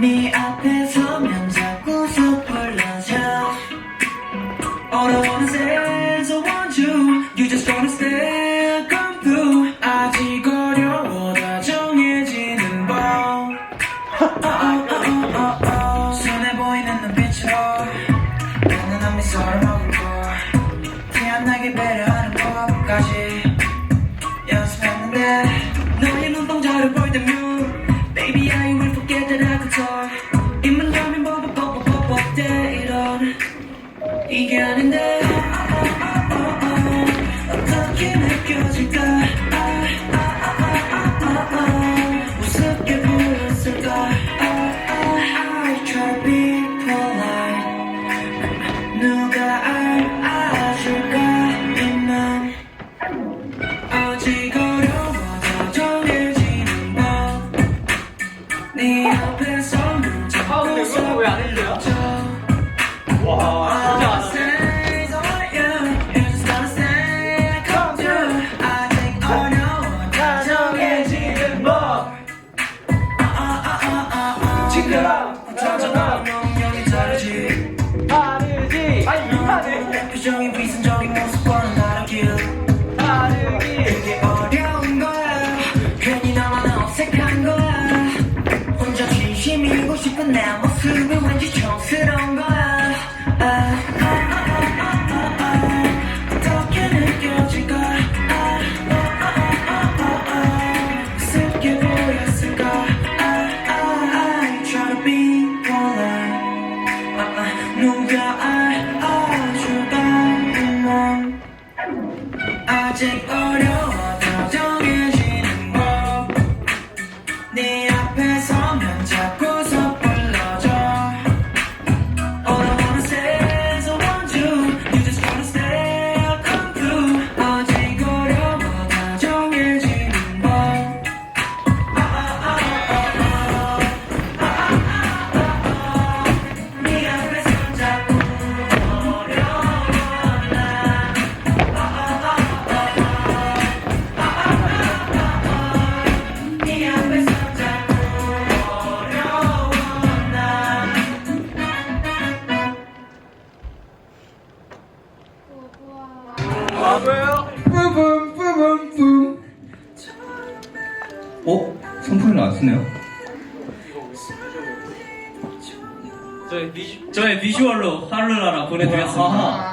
네 앞에 서면 자꾸서 불러줘 All I wanna say is I want you You just gotta stay, come through 아직 어려워 다 정해지는 법 oh, oh, oh, oh, oh, oh. 순해 보이는 눈빛으로 나는 한 미소를 때 이런 이게 아닌데. 어떻게 느껴질까 아, 우습게 보였을까? I try to be polite. 누가 왜안 했어요? 와, 진짜 안. 정해지는 법. 친구랑 짜증나 명령이 다르지 다르지. 아니, 이하네. 표정이 진심이고 싶은 내 모습이 왠지 촌스러운 거야 아, 아, 아, 아, 아, 아. 아, 아, 아, 아, 아, 아. 아, 아, 아, 아, 음, 아직 어려 아, 왜요? 뿌붐 뿌붐 뿜. 어? 선풍기 나왔으네요. 저희. 저의 비주얼로 하루라라 보내드렸습니다. 아하.